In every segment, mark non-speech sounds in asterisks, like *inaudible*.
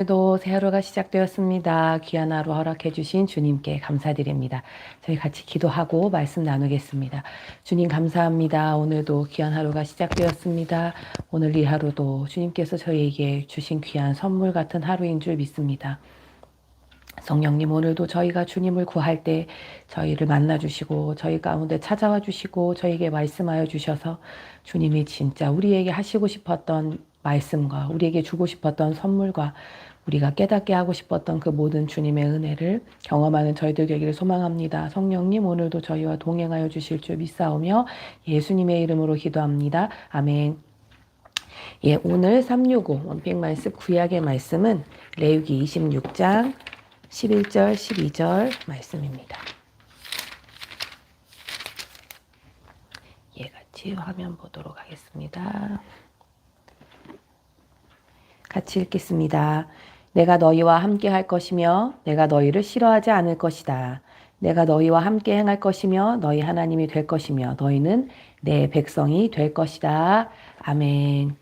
오늘도 새 하루가 시작되었습니다. 귀한 하루 허락해 주신 주님께 감사드립니다. 저희 같이 기도하고 말씀 나누겠습니다. 주님 감사합니다. 오늘도 귀한 하루가 시작되었습니다. 오늘 이 하루도 주님께서 저희에게 주신 귀한 선물 같은 하루인 줄 믿습니다. 성령님 오늘도 저희가 주님을 구할 때 저희를 만나 주시고 저희 가운데 찾아와 주시고 저희에게 말씀하여 주셔서 주님이 진짜 우리에게 하시고 싶었던 말씀과 우리에게 주고 싶었던 선물과 우리가 깨닫게 하고 싶었던 그 모든 주님의 은혜를 경험하는 저희들 되기를 소망합니다. 성령님 오늘도 저희와 동행하여 주실 줄 믿사오며 예수님의 이름으로 기도합니다. 아멘. 예, 오늘 365 원픽 말씀 구약의 말씀은 레위기 26장 11절 12절 말씀입니다. 예, 같이 화면 보도록 하겠습니다. 같이 읽겠습니다. 내가 너희와 함께 할 것이며 내가 너희를 싫어하지 않을 것이다. 내가 너희와 함께 행할 것이며 너희 하나님이 될 것이며 너희는 내 백성이 될 것이다. 아멘.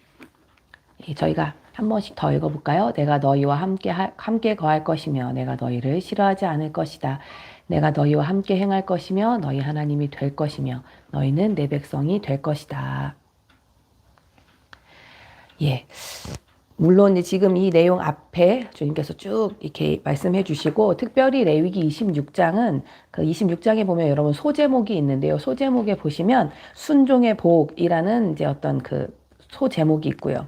예, 저희가 한 번씩 더 읽어볼까요? 내가 너희와 함께 하, 함께 거할 것이며 내가 너희를 싫어하지 않을 것이다. 내가 너희와 함께 행할 것이며 너희 하나님이 될 것이며 너희는 내 백성이 될 것이다. 예. 물론 지금 이 내용 앞에 주님께서 쭉 이렇게 말씀해 주시고 특별히 레위기 26장은 그 26장에 보면 여러분 소제목이 있는데요. 소제목에 보시면 순종의 복이라는 이제 어떤 그 소제목이 있고요.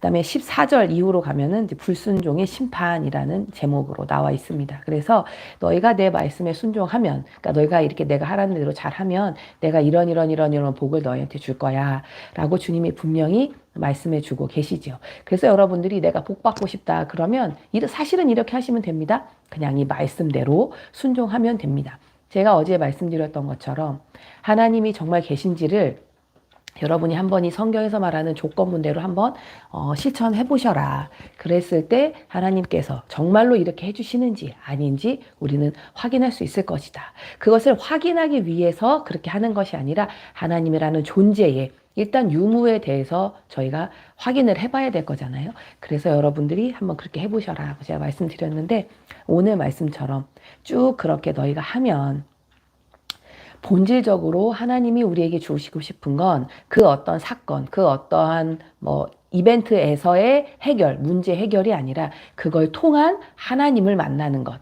그다음에 14절 이후로 가면은 불순종의 심판이라는 제목으로 나와 있습니다. 그래서 너희가 내 말씀에 순종하면, 그러니까 너희가 이렇게 내가 하라는 대로 잘하면 내가 이런 이런 이런 이런 복을 너희한테 줄 거야라고 주님이 분명히 말씀해 주고 계시죠. 그래서 여러분들이 내가 복 받고 싶다 그러면 사실은 이렇게 하시면 됩니다. 그냥 이 말씀대로 순종하면 됩니다. 제가 어제 말씀드렸던 것처럼 하나님이 정말 계신지를 여러분이 한번 이 성경에서 말하는 조건문대로 한번 어, 실천해 보셔라. 그랬을 때 하나님께서 정말로 이렇게 해주시는지 아닌지 우리는 확인할 수 있을 것이다. 그것을 확인하기 위해서 그렇게 하는 것이 아니라 하나님이라는 존재에 일단 유무에 대해서 저희가 확인을 해봐야 될 거잖아요. 그래서 여러분들이 한번 그렇게 해보셔라고 제가 말씀드렸는데 오늘 말씀처럼 쭉 그렇게 너희가 하면 본질적으로 하나님이 우리에게 주시고 싶은 건 그 어떤 사건, 그 어떠한 뭐 이벤트에서의 해결, 문제 해결이 아니라 그걸 통한 하나님을 만나는 것.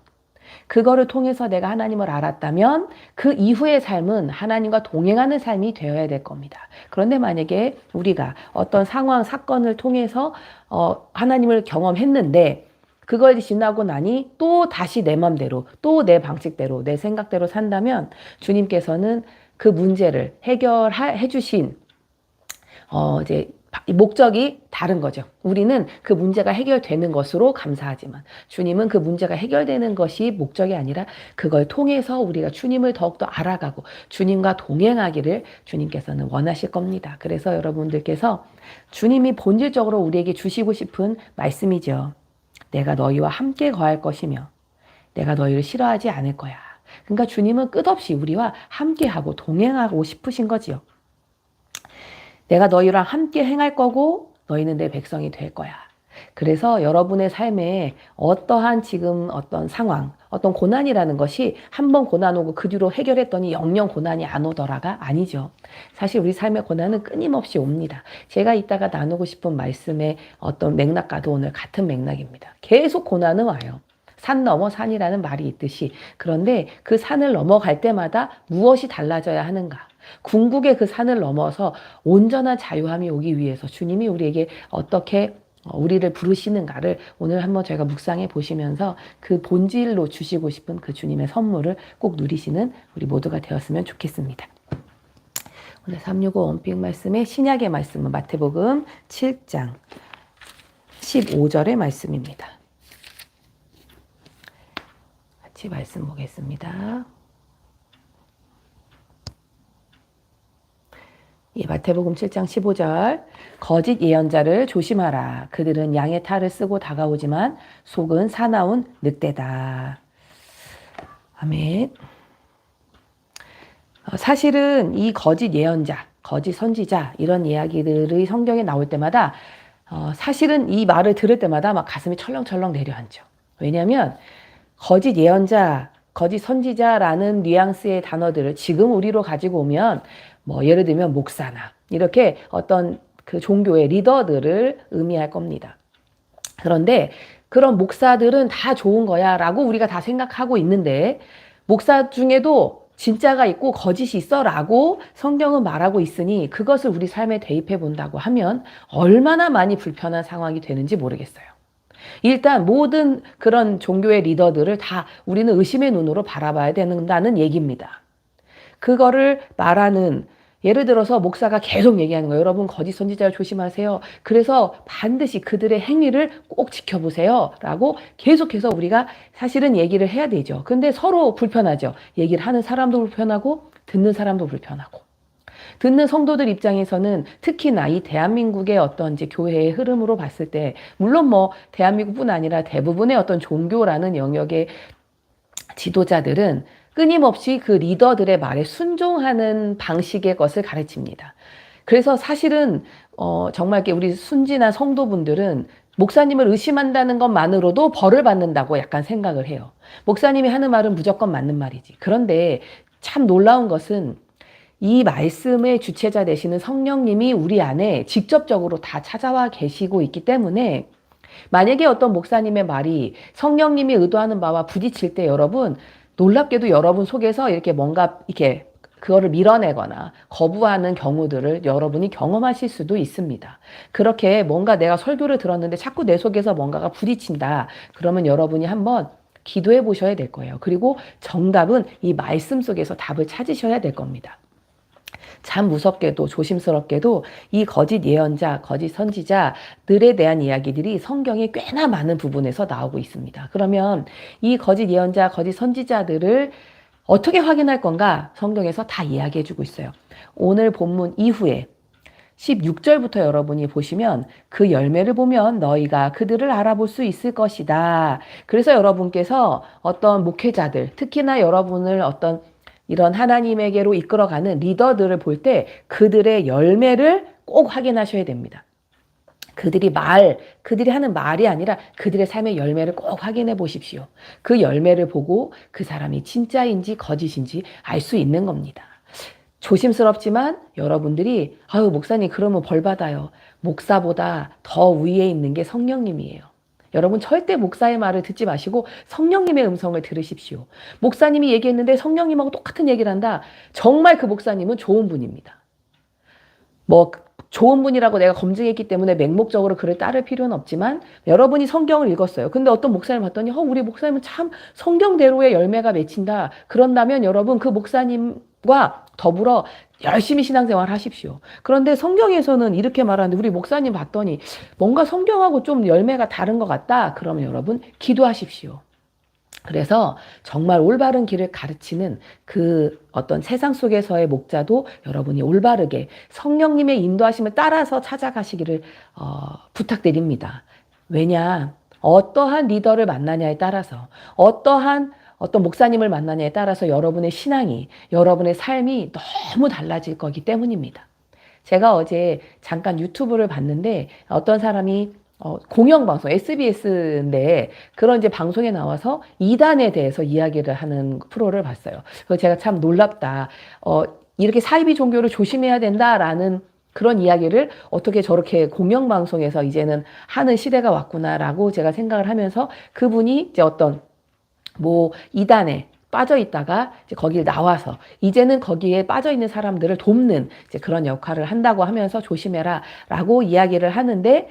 그거를 통해서 내가 하나님을 알았다면 그 이후의 삶은 하나님과 동행하는 삶이 되어야 될 겁니다. 그런데 만약에 우리가 어떤 상황, 사건을 통해서 어, 하나님을 경험했는데 그걸 지나고 나니 또 다시 내 맘대로, 또 내 방식대로, 내 생각대로 산다면 주님께서는 그 문제를 해결해 주신 어 이제 목적이 다른 거죠. 우리는 그 문제가 해결되는 것으로 감사하지만 주님은 그 문제가 해결되는 것이 목적이 아니라 그걸 통해서 우리가 주님을 더욱더 알아가고 주님과 동행하기를 주님께서는 원하실 겁니다. 그래서 여러분들께서 주님이 본질적으로 우리에게 주시고 싶은 말씀이죠. 내가 너희와 함께 거할 것이며 내가 너희를 싫어하지 않을 거야. 그러니까 주님은 끝없이 우리와 함께하고 동행하고 싶으신 거지요. 내가 너희랑 함께 행할 거고 너희는 내 백성이 될 거야. 그래서 여러분의 삶에 어떠한 지금 어떤 상황, 어떤 고난이라는 것이 한 번 고난 오고 그 뒤로 해결했더니 영영 고난이 안 오더라가 아니죠. 사실 우리 삶의 고난은 끊임없이 옵니다. 제가 이따가 나누고 싶은 말씀의 어떤 맥락과도 오늘 같은 맥락입니다. 계속 고난은 와요. 산 넘어 산이라는 말이 있듯이 그런데 그 산을 넘어갈 때마다 무엇이 달라져야 하는가? 궁극의 그 산을 넘어서 온전한 자유함이 오기 위해서 주님이 우리에게 어떻게 어, 우리를 부르시는가를 오늘 한번 저희가 묵상해 보시면서 그 본질로 주시고 싶은 그 주님의 선물을 꼭 누리시는 우리 모두가 되었으면 좋겠습니다. 오늘 365 원픽 말씀의 신약의 말씀은 마태복음 7장 15절의 말씀입니다. 같이 말씀 보겠습니다. 예, 마태복음 7장 15절 거짓 예언자를 조심하라. 그들은 양의 탈을 쓰고 다가오지만 속은 사나운 늑대다. 아멘. 어, 사실은 이 거짓 예언자, 거짓 선지자 이런 이야기들이 성경에 나올 때마다 어, 사실은 이 말을 들을 때마다 막 가슴이 철렁철렁 내려앉죠. 왜냐하면 거짓 예언자, 거짓 선지자라는 뉘앙스의 단어들을 지금 우리로 가지고 오면 뭐 예를 들면 목사나 이렇게 어떤 그 종교의 리더들을 의미할 겁니다. 그런데 그런 목사들은 다 좋은 거야 라고 우리가 다 생각하고 있는데 목사 중에도 진짜가 있고 거짓이 있어 라고 성경은 말하고 있으니 그것을 우리 삶에 대입해 본다고 하면 얼마나 많이 불편한 상황이 되는지 모르겠어요. 일단 모든 그런 종교의 리더들을 다 우리는 의심의 눈으로 바라봐야 된다는 얘기입니다. 그거를 말하는 예를 들어서 목사가 계속 얘기하는 거예요. 여러분 거짓 선지자를 조심하세요. 그래서 반드시 그들의 행위를 꼭 지켜보세요. 라고 계속해서 우리가 사실은 얘기를 해야 되죠. 근데 서로 불편하죠. 얘기를 하는 사람도 불편하고 듣는 사람도 불편하고. 듣는 성도들 입장에서는 특히나 이 대한민국의 어떤 이제 교회의 흐름으로 봤을 때 물론 뭐 대한민국뿐 아니라 대부분의 어떤 종교라는 영역의 지도자들은 끊임없이 그 리더들의 말에 순종하는 방식의 것을 가르칩니다. 그래서 사실은 어, 정말 우리 순진한 성도분들은 목사님을 의심한다는 것만으로도 벌을 받는다고 약간 생각을 해요. 목사님이 하는 말은 무조건 맞는 말이지. 그런데 참 놀라운 것은 이 말씀의 주체자 되시는 성령님이 우리 안에 직접적으로 다 찾아와 계시고 있기 때문에 만약에 어떤 목사님의 말이 성령님이 의도하는 바와 부딪힐 때 여러분 놀랍게도 여러분 속에서 이렇게 뭔가 이렇게 그거를 밀어내거나 거부하는 경우들을 여러분이 경험하실 수도 있습니다. 그렇게 뭔가 내가 설교를 들었는데 자꾸 내 속에서 뭔가가 부딪힌다. 그러면 여러분이 한번 기도해 보셔야 될 거예요. 그리고 정답은 이 말씀 속에서 답을 찾으셔야 될 겁니다. 참 무섭게도 조심스럽게도 이 거짓 예언자, 거짓 선지자들에 대한 이야기들이 성경에 꽤나 많은 부분에서 나오고 있습니다. 그러면 이 거짓 예언자, 거짓 선지자들을 어떻게 확인할 건가 성경에서 다 이야기해 주고 있어요. 오늘 본문 이후에 16절부터 여러분이 보시면 그 열매를 보면 너희가 그들을 알아볼 수 있을 것이다. 그래서 여러분께서 어떤 목회자들, 특히나 여러분을 어떤 이런 하나님에게로 이끌어가는 리더들을 볼 때 그들의 열매를 꼭 확인하셔야 됩니다. 그들이 말, 그들이 하는 말이 아니라 그들의 삶의 열매를 꼭 확인해 보십시오. 그 열매를 보고 그 사람이 진짜인지 거짓인지 알 수 있는 겁니다. 조심스럽지만 여러분들이 아유 목사님 그러면 벌 받아요. 목사보다 더 위에 있는 게 성령님이에요. 여러분 절대 목사의 말을 듣지 마시고 성령님의 음성을 들으십시오. 목사님이 얘기했는데 성령님하고 똑같은 얘기를 한다. 정말 그 목사님은 좋은 분입니다. 뭐 좋은 분이라고 내가 검증했기 때문에 맹목적으로 그를 따를 필요는 없지만 여러분이 성경을 읽었어요. 근데 어떤 목사님 봤더니 어, 우리 목사님은 참 성경대로의 열매가 맺힌다. 그런다면 여러분 그 목사님과 더불어 열심히 신앙생활 하십시오. 그런데 성경에서는 이렇게 말하는데 우리 목사님 봤더니 뭔가 성경하고 좀 열매가 다른 것 같다. 그러면 여러분 기도하십시오. 그래서 정말 올바른 길을 가르치는 그 어떤 세상 속에서의 목자도 여러분이 올바르게 성령님의 인도하심을 따라서 찾아가시기를 어, 부탁드립니다. 왜냐? 어떠한 리더를 만나냐에 따라서 어떠한 어떤 목사님을 만나냐에 따라서 여러분의 신앙이, 여러분의 삶이 너무 달라질 거기 때문입니다. 제가 어제 잠깐 유튜브를 봤는데 어떤 사람이 어, 공영방송, SBS인데 그런 이제 방송에 나와서 이단에 대해서 이야기를 하는 프로를 봤어요. 그래서 제가 참 놀랍다. 어, 이렇게 사이비 종교를 조심해야 된다라는 그런 이야기를 어떻게 저렇게 공영방송에서 이제는 하는 시대가 왔구나라고 제가 생각을 하면서 그분이 이제 어떤 뭐 이단에 빠져 있다가 이제 거기를 나와서 이제는 거기에 빠져 있는 사람들을 돕는 이제 그런 역할을 한다고 하면서 조심해라라고 이야기를 하는데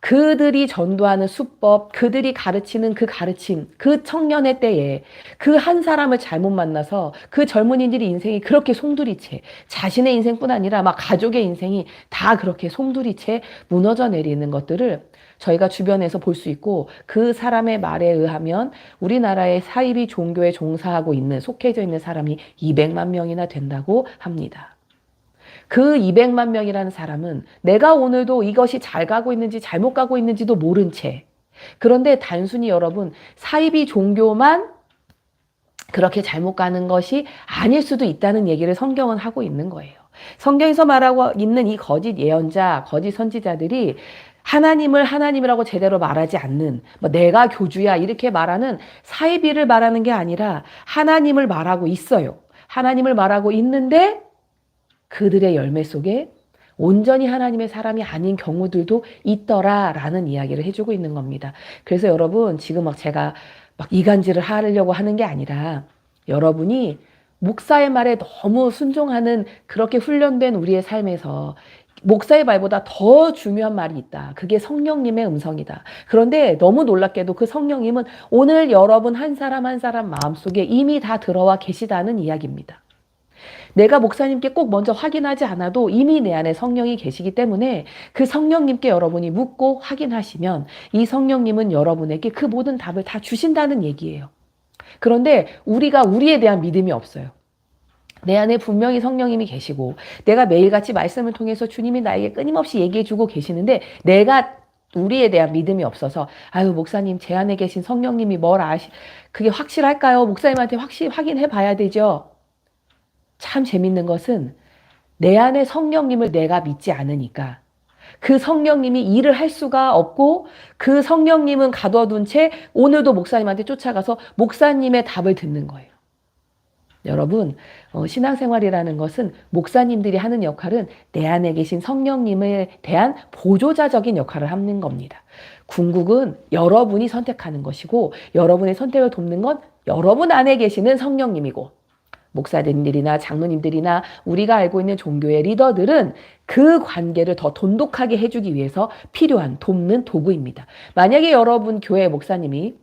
그들이 전도하는 수법, 그들이 가르치는 그 가르침, 그 청년의 때에 그 한 사람을 잘못 만나서 그 젊은이들이 인생이 그렇게 송두리째, 자신의 인생뿐 아니라 막 가족의 인생이 다 그렇게 송두리째 무너져 내리는 것들을 저희가 주변에서 볼 수 있고 그 사람의 말에 의하면 우리나라의 사이비 종교에 종사하고 있는 속해져 있는 사람이 200만 명이나 된다고 합니다. 그 200만 명이라는 사람은 내가 오늘도 이것이 잘 가고 있는지 잘못 가고 있는지도 모른 채 그런데 단순히 여러분 사이비 종교만 그렇게 잘못 가는 것이 아닐 수도 있다는 얘기를 성경은 하고 있는 거예요. 성경에서 말하고 있는 이 거짓 예언자, 거짓 선지자들이 하나님을 하나님이라고 제대로 말하지 않는 뭐 내가 교주야 이렇게 말하는 사이비를 말하는 게 아니라 하나님을 말하고 있어요. 하나님을 말하고 있는데 그들의 열매 속에 온전히 하나님의 사람이 아닌 경우들도 있더라라는 이야기를 해주고 있는 겁니다. 그래서 여러분 지금 막 제가 막 이간질을 하려고 하는 게 아니라 여러분이 목사의 말에 너무 순종하는 그렇게 훈련된 우리의 삶에서 목사의 말보다 더 중요한 말이 있다. 그게 성령님의 음성이다. 그런데 너무 놀랍게도 그 성령님은 오늘 여러분 한 사람 한 사람 마음속에 이미 다 들어와 계시다는 이야기입니다. 내가 목사님께 꼭 먼저 확인하지 않아도 이미 내 안에 성령이 계시기 때문에 그 성령님께 여러분이 묻고 확인하시면 이 성령님은 여러분에게 그 모든 답을 다 주신다는 얘기예요. 그런데 우리가 우리에 대한 믿음이 없어요. 내 안에 분명히 성령님이 계시고 내가 매일같이 말씀을 통해서 주님이 나에게 끊임없이 얘기해 주고 계시는데 내가 우리에 대한 믿음이 없어서 아유 목사님 제 안에 계신 성령님이 뭘 아시 그게 확실할까요? 목사님한테 확실 확인해 봐야 되죠. 참 재밌는 것은 내 안에 성령님을 내가 믿지 않으니까 그 성령님이 일을 할 수가 없고 그 성령님은 가둬둔 채 오늘도 목사님한테 쫓아가서 목사님의 답을 듣는 거예요. 여러분, 어, 신앙생활이라는 것은 목사님들이 하는 역할은 내 안에 계신 성령님에 대한 보조자적인 역할을 하는 겁니다. 궁극은 여러분이 선택하는 것이고 여러분의 선택을 돕는 건 여러분 안에 계시는 성령님이고 목사님들이나 장로님들이나 우리가 알고 있는 종교의 리더들은 그 관계를 더 돈독하게 해주기 위해서 필요한 돕는 도구입니다. 만약에 여러분 교회 목사님이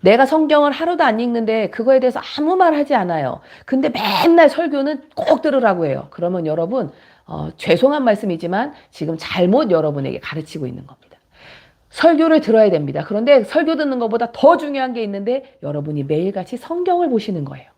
내가 성경을 하루도 안 읽는데 그거에 대해서 아무 말 하지 않아요. 근데 맨날 설교는 꼭 들으라고 해요. 그러면 여러분, 어, 죄송한 말씀이지만 지금 잘못 여러분에게 가르치고 있는 겁니다. 설교를 들어야 됩니다. 그런데 설교 듣는 것보다 더 중요한 게 있는데 여러분이 매일같이 성경을 보시는 거예요.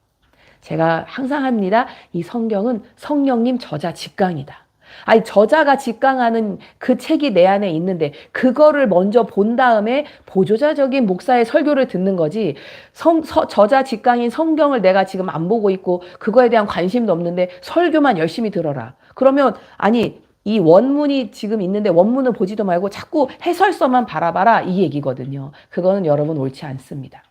제가 항상 합니다. 이 성경은 성령님 저자 직강이다. 아니 저자가 직강하는 그 책이 내 안에 있는데 그거를 먼저 본 다음에 보조자적인 목사의 설교를 듣는 거지 성, 서, 저자 직강인 성경을 내가 지금 안 보고 있고 그거에 대한 관심도 없는데 설교만 열심히 들어라. 그러면 아니 이 원문이 지금 있는데 원문을 보지도 말고 자꾸 해설서만 바라봐라 이 얘기거든요. 그거는 여러분 옳지 않습니다.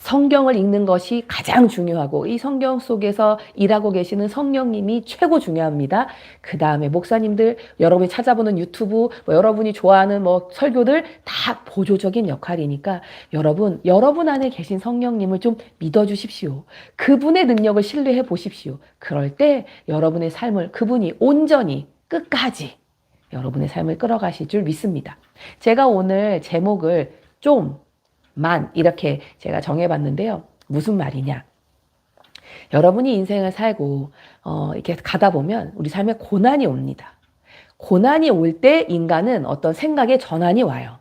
성경을 읽는 것이 가장 중요하고 이 성경 속에서 일하고 계시는 성령님이 최고 중요합니다. 그 다음에 목사님들, 여러분이 찾아보는 유튜브, 뭐 여러분이 좋아하는 뭐 설교들 다 보조적인 역할이니까 여러분, 여러분 안에 계신 성령님을 좀 믿어주십시오. 그분의 능력을 신뢰해 보십시오. 그럴 때 여러분의 삶을 그분이 온전히 끝까지 여러분의 삶을 끌어가실 줄 믿습니다. 제가 오늘 제목을 좀 만 이렇게 제가 정해봤는데요. 무슨 말이냐? 여러분이 인생을 살고 어, 이렇게 가다 보면 우리 삶에 고난이 옵니다. 고난이 올 때 인간은 어떤 생각의 전환이 와요.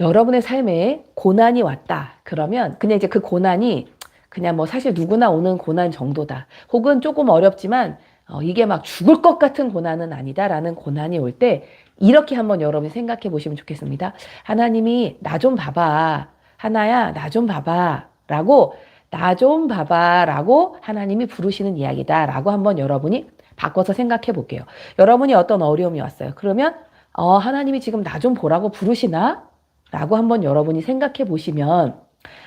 여러분의 삶에 고난이 왔다. 그러면 그냥 이제 그 고난이 그냥 뭐 사실 누구나 오는 고난 정도다. 혹은 조금 어렵지만 어, 이게 막 죽을 것 같은 고난은 아니다라는 고난이 올 때 이렇게 한번 여러분이 생각해 보시면 좋겠습니다. 하나님이 나 좀 봐봐. 하나야, 나 좀 봐봐. 라고, 나 좀 봐봐. 라고 하나님이 부르시는 이야기다. 라고 한번 여러분이 바꿔서 생각해 볼게요. 여러분이 어떤 어려움이 왔어요. 그러면, 어, 하나님이 지금 나 좀 보라고 부르시나? 라고 한번 여러분이 생각해 보시면,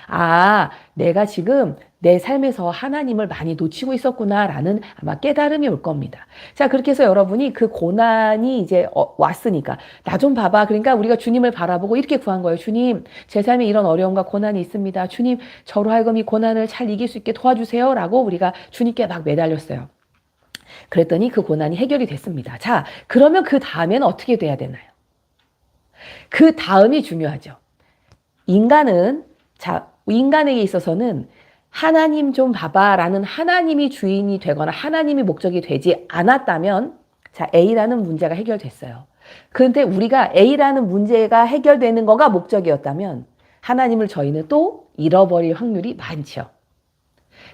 아, 내가 지금 내 삶에서 하나님을 많이 놓치고 있었구나라는 아마 깨달음이 올 겁니다. 자, 그렇게 해서 여러분이 그 고난이 이제 어, 왔으니까 나 좀 봐봐. 그러니까 우리가 주님을 바라보고 이렇게 구한 거예요. 주님, 제 삶에 이런 어려움과 고난이 있습니다. 주님, 저로 하여금 이 고난을 잘 이길 수 있게 도와주세요. 라고 우리가 주님께 막 매달렸어요. 그랬더니 그 고난이 해결이 됐습니다. 자, 그러면 그 다음에는 어떻게 돼야 되나요? 그 다음이 중요하죠. 인간은 자, 인간에게 있어서는 하나님 좀 봐봐라는 하나님이 주인이 되거나 하나님이 목적이 되지 않았다면 자, A라는 문제가 해결됐어요. 그런데 우리가 A라는 문제가 해결되는 거가 목적이었다면 하나님을 저희는 또 잃어버릴 확률이 많죠.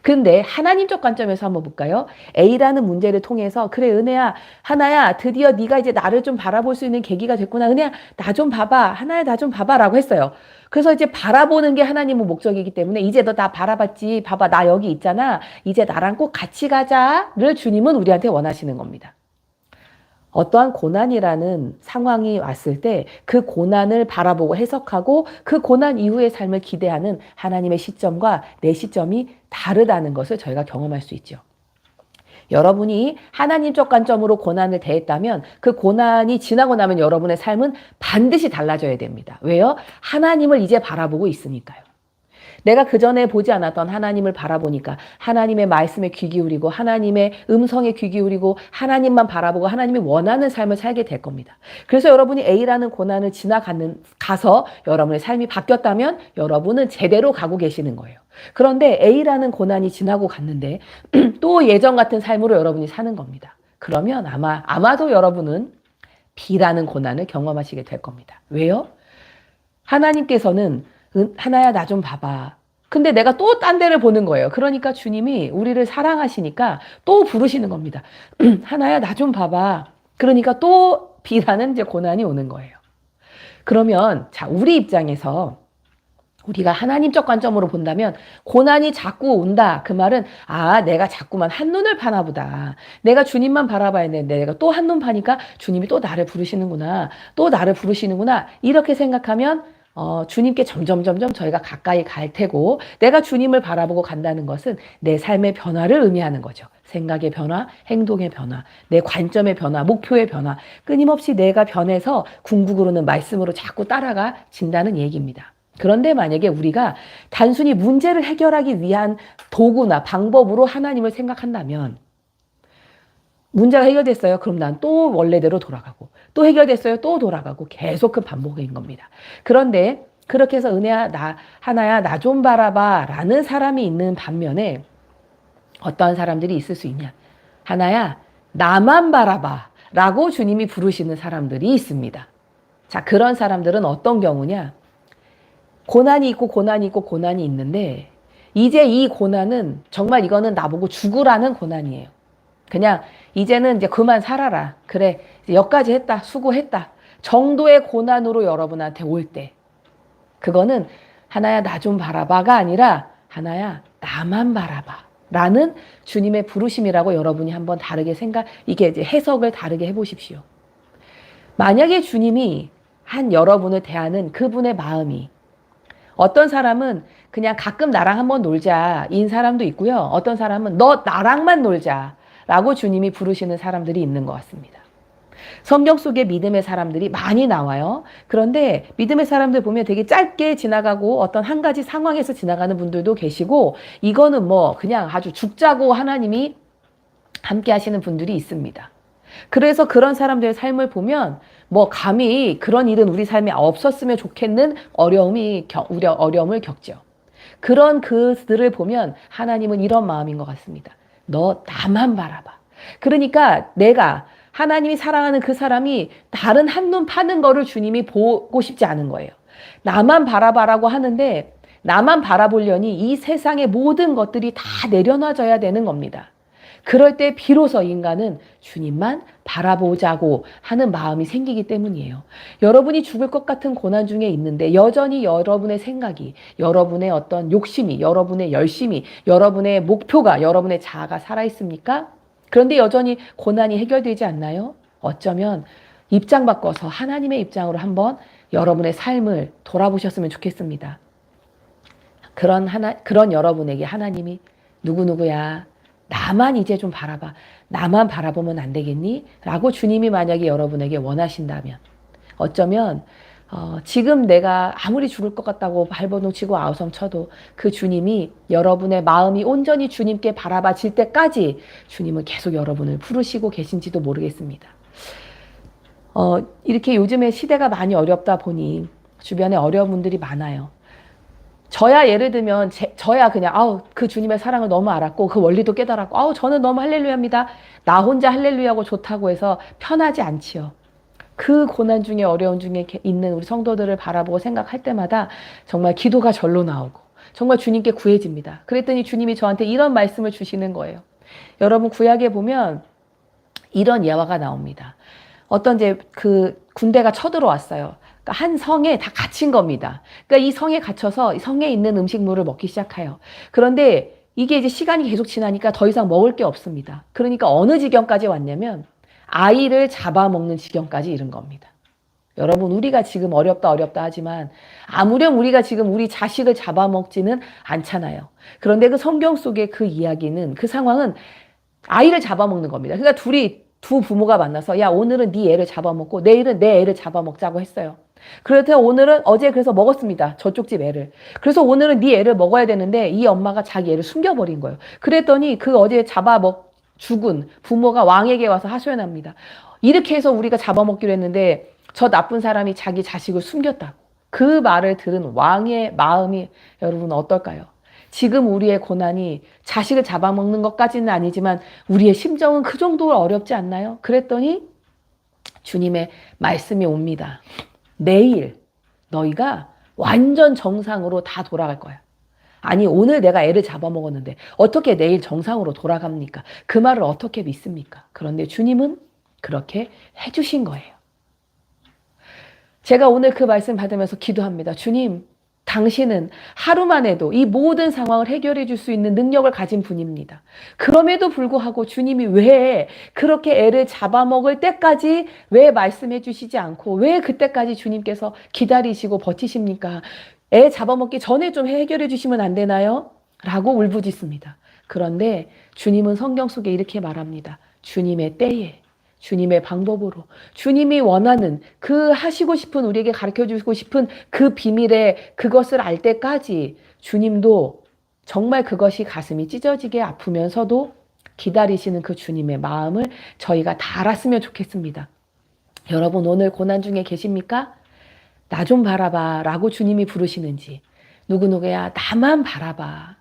근데 하나님적 관점에서 한번 볼까요? A라는 문제를 통해서 그래 은혜야 하나야 드디어 네가 이제 나를 좀 바라볼 수 있는 계기가 됐구나 은혜야 나 좀 봐봐 하나야 나 좀 봐봐라고 했어요. 그래서 이제 바라보는 게 하나님의 목적이기 때문에 이제 너 나 바라봤지 봐봐 나 여기 있잖아 이제 나랑 꼭 같이 가자를 주님은 우리한테 원하시는 겁니다. 어떠한 고난이라는 상황이 왔을 때 그 고난을 바라보고 해석하고 그 고난 이후의 삶을 기대하는 하나님의 시점과 내 시점이 다르다는 것을 저희가 경험할 수 있죠. 여러분이 하나님적 관점으로 고난을 대했다면 그 고난이 지나고 나면 여러분의 삶은 반드시 달라져야 됩니다. 왜요? 하나님을 이제 바라보고 있으니까요. 내가 그 전에 보지 않았던 하나님을 바라보니까 하나님의 말씀에 귀 기울이고 하나님의 음성에 귀 기울이고 하나님만 바라보고 하나님이 원하는 삶을 살게 될 겁니다. 그래서 여러분이 A라는 고난을 지나가는 가서 여러분의 삶이 바뀌었다면 여러분은 제대로 가고 계시는 거예요. 그런데 A라는 고난이 지나고 갔는데 *clears throat* 또 예전 같은 삶으로 여러분이 사는 겁니다. 그러면 아마 아마도 여러분은 B라는 고난을 경험하시게 될 겁니다. 왜요? 하나님께서는 은- 하나야 나 좀 봐봐. 근데 내가 또 딴 데를 보는 거예요. 그러니까 주님이 우리를 사랑하시니까 또 부르시는 겁니다. *clears throat* 하나야 나 좀 봐봐. 그러니까 또 비라는 이제 고난이 오는 거예요. 그러면 자 우리 입장에서 우리가 하나님적 관점으로 본다면 고난이 자꾸 온다. 그 말은 아 내가 자꾸만 한눈을 파나 보다. 내가 주님만 바라봐야 되는데 내가 또 한눈 파니까 주님이 또 나를 부르시는구나. 또 나를 부르시는구나. 이렇게 생각하면 어, 주님께 점점 점점 저희가 가까이 갈 테고 내가 주님을 바라보고 간다는 것은 내 삶의 변화를 의미하는 거죠. 생각의 변화, 행동의 변화, 내 관점의 변화, 목표의 변화. 끊임없이 내가 변해서 궁극으로는 말씀으로 자꾸 따라가 진다는 얘기입니다. 그런데 만약에 우리가 단순히 문제를 해결하기 위한 도구나 방법으로 하나님을 생각한다면 문제가 해결됐어요. 그럼 난 또 원래대로 돌아가고 또 해결됐어요. 또 돌아가고 계속 그 반복인 겁니다. 그런데 그렇게 해서 은혜야 나 하나야 나 좀 바라봐라는 사람이 있는 반면에 어떠한 사람들이 있을 수 있냐? 하나야 나만 바라봐라고 주님이 부르시는 사람들이 있습니다. 자 그런 사람들은 어떤 경우냐? 고난이 있고 고난이 있고 고난이 있는데 이제 이 고난은 정말 이거는 나보고 죽으라는 고난이에요. 그냥 이제는 이제 그만 살아라. 그래. 여기까지 했다. 수고했다. 정도의 고난으로 여러분한테 올 때. 그거는 하나야 나 좀 바라봐가 아니라 하나야 나만 바라봐. 라는 주님의 부르심이라고 여러분이 한번 다르게 생각, 이게 이제 해석을 다르게 해보십시오. 만약에 주님이 한 여러분을 대하는 그분의 마음이 어떤 사람은 그냥 가끔 나랑 한번 놀자 인 사람도 있고요. 어떤 사람은 너 나랑만 놀자 라고 주님이 부르시는 사람들이 있는 것 같습니다. 성경 속에 믿음의 사람들이 많이 나와요. 그런데 믿음의 사람들 보면 되게 짧게 지나가고 어떤 한 가지 상황에서 지나가는 분들도 계시고 이거는 뭐 그냥 아주 죽자고 하나님이 함께 하시는 분들이 있습니다. 그래서 그런 사람들의 삶을 보면 뭐 감히 그런 일은 우리 삶에 없었으면 좋겠는 어려움이 어려움을 겪죠. 그런 그들을 보면 하나님은 이런 마음인 것 같습니다. 너 나만 바라봐. 그러니까 내가 하나님이 사랑하는 그 사람이 다른 한눈 파는 거를 주님이 보고 싶지 않은 거예요. 나만 바라봐라고 하는데 나만 바라보려니 이 세상의 모든 것들이 다 내려놔져야 되는 겁니다. 그럴 때 비로소 인간은 주님만 바라보자고 하는 마음이 생기기 때문이에요. 여러분이 죽을 것 같은 고난 중에 있는데 여전히 여러분의 생각이, 여러분의 어떤 욕심이, 여러분의 열심이, 여러분의 목표가, 여러분의 자아가 살아있습니까? 그런데 여전히 고난이 해결되지 않나요? 어쩌면 입장 바꿔서 하나님의 입장으로 한번 여러분의 삶을 돌아보셨으면 좋겠습니다. 그런 하나, 그런 여러분에게 하나님이 누구누구야. 나만 이제 좀 바라봐. 나만 바라보면 안 되겠니? 라고 주님이 만약에 여러분에게 원하신다면 어쩌면 어, 지금 내가 아무리 죽을 것 같다고 발버둥 치고 아우성 쳐도 그 주님이 여러분의 마음이 온전히 주님께 바라봐질 때까지 주님은 계속 여러분을 부르시고 계신지도 모르겠습니다. 어, 이렇게 요즘에 시대가 많이 어렵다 보니 주변에 어려운 분들이 많아요. 저야 예를 들면 제, 저야 그냥 아우 그 주님의 사랑을 너무 알았고 그 원리도 깨달았고 아우 저는 너무 할렐루야입니다. 나 혼자 할렐루야고 좋다고 해서 편하지 않지요. 그 고난 중에 어려운 중에 있는 우리 성도들을 바라보고 생각할 때마다 정말 기도가 절로 나오고 정말 주님께 구해집니다. 그랬더니 주님이 저한테 이런 말씀을 주시는 거예요. 여러분 구약에 보면 이런 예화가 나옵니다. 어떤 이제 그 군대가 쳐들어왔어요. 그러니까 한 성에 다 갇힌 겁니다. 그러니까 이 성에 갇혀서 이 성에 있는 음식물을 먹기 시작해요. 그런데 이게 이제 시간이 계속 지나니까 더 이상 먹을 게 없습니다. 그러니까 어느 지경까지 왔냐면 아이를 잡아먹는 지경까지 이른 겁니다. 여러분, 우리가 지금 어렵다, 어렵다 하지만 아무렴 우리가 지금 우리 자식을 잡아먹지는 않잖아요. 그런데 그 성경 속의 그 이야기는, 그 상황은 아이를 잡아먹는 겁니다. 그러니까 둘이, 두 부모가 만나서, 야, 오늘은 네 애를 잡아먹고, 내일은 내 애를 잡아먹자고 했어요. 그렇다 오늘은 어제 그래서 먹었습니다. 저쪽 집 애를. 그래서 오늘은 네 애를 먹어야 되는데 이 엄마가 자기 애를 숨겨버린 거예요. 그랬더니 그 어제 잡아먹 죽은 부모가 왕에게 와서 하소연합니다. 이렇게 해서 우리가 잡아먹기로 했는데 저 나쁜 사람이 자기 자식을 숨겼다고. 그 말을 들은 왕의 마음이 여러분 어떨까요? 지금 우리의 고난이 자식을 잡아먹는 것까지는 아니지만 우리의 심정은 그 정도로 어렵지 않나요? 그랬더니 주님의 말씀이 옵니다. 내일 너희가 완전 정상으로 다 돌아갈 거야. 아니, 오늘 내가 애를 잡아먹었는데 어떻게 내일 정상으로 돌아갑니까? 그 말을 어떻게 믿습니까? 그런데 주님은 그렇게 해주신 거예요. 제가 오늘 그 말씀 받으면서 기도합니다. 주님, 당신은 하루만 해도 이 모든 상황을 해결해 줄 수 있는 능력을 가진 분입니다. 그럼에도 불구하고 주님이 왜 그렇게 애를 잡아먹을 때까지 왜 말씀해 주시지 않고 왜 그때까지 주님께서 기다리시고 버티십니까? 애 잡아먹기 전에 좀 해결해 주시면 안 되나요? 라고 울부짖습니다. 그런데 주님은 성경 속에 이렇게 말합니다. 주님의 때에 주님의 방법으로 주님이 원하는 그 하시고 싶은 우리에게 가르쳐 주고 싶은 그 비밀의 그것을 알 때까지 주님도 정말 그것이 가슴이 찢어지게 아프면서도 기다리시는 그 주님의 마음을 저희가 다 알았으면 좋겠습니다. 여러분 오늘 고난 중에 계십니까? 나 좀 바라봐 라고 주님이 부르시는지 누구누구야 나만 바라봐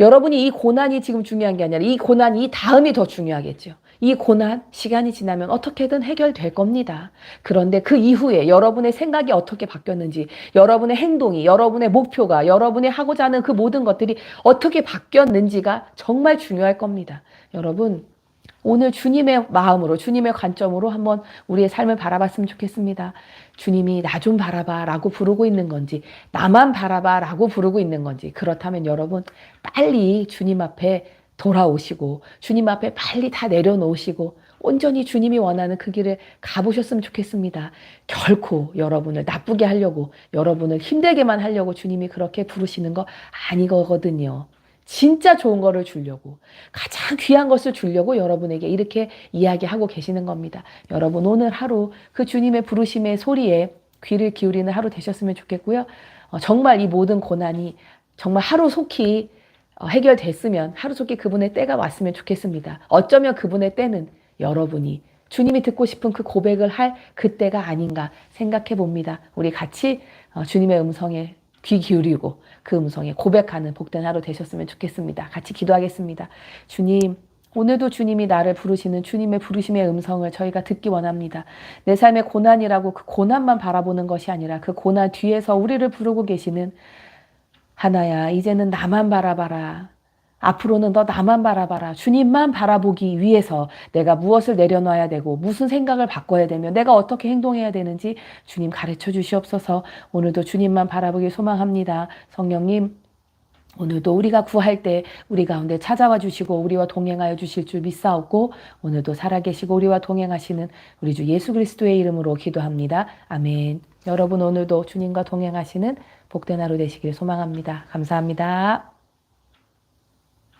여러분이 이 고난이 지금 중요한 게 아니라 이 고난 이 다음이 더 중요하겠죠. 이 고난 시간이 지나면 어떻게든 해결될 겁니다. 그런데 그 이후에 여러분의 생각이 어떻게 바뀌었는지, 여러분의 행동이, 여러분의 목표가, 여러분의 하고자 하는 그 모든 것들이 어떻게 바뀌었는지가 정말 중요할 겁니다. 여러분, 오늘 주님의 마음으로, 주님의 관점으로 한번 우리의 삶을 바라봤으면 좋겠습니다. 주님이 나 좀 바라봐 라고 부르고 있는 건지, 나만 바라봐 라고 부르고 있는 건지, 그렇다면 여러분, 빨리 주님 앞에 돌아오시고, 주님 앞에 빨리 다 내려놓으시고, 온전히 주님이 원하는 그 길을 가보셨으면 좋겠습니다. 결코 여러분을 나쁘게 하려고, 여러분을 힘들게만 하려고 주님이 그렇게 부르시는 거 아니거든요. 진짜 좋은 거를 주려고 가장 귀한 것을 주려고 여러분에게 이렇게 이야기하고 계시는 겁니다. 여러분 오늘 하루 그 주님의 부르심의 소리에 귀를 기울이는 하루 되셨으면 좋겠고요. 어, 정말 이 모든 고난이 정말 하루 속히 어, 해결됐으면 하루 속히 그분의 때가 왔으면 좋겠습니다. 어쩌면 그분의 때는 여러분이 주님이 듣고 싶은 그 고백을 할 그때가 아닌가 생각해 봅니다. 우리 같이 어, 주님의 음성에 귀 기울이고 그 음성에 고백하는 복된 하루 되셨으면 좋겠습니다. 같이 기도하겠습니다. 주님, 오늘도 주님이 나를 부르시는 주님의 부르심의 음성을 저희가 듣기 원합니다. 내 삶의 고난이라고 그 고난만 바라보는 것이 아니라 그 고난 뒤에서 우리를 부르고 계시는 하나야, 이제는 나만 바라봐라. 앞으로는 너 나만 바라봐라. 주님만 바라보기 위해서 내가 무엇을 내려놔야 되고 무슨 생각을 바꿔야 되며 내가 어떻게 행동해야 되는지 주님 가르쳐 주시옵소서. 오늘도 주님만 바라보기 소망합니다. 성령님 오늘도 우리가 구할 때 우리 가운데 찾아와 주시고 우리와 동행하여 주실 줄 믿사옵고 오늘도 살아계시고 우리와 동행하시는 우리 주 예수 그리스도의 이름으로 기도합니다. 아멘. 여러분 오늘도 주님과 동행하시는 복된 하루 되시길 소망합니다. 감사합니다.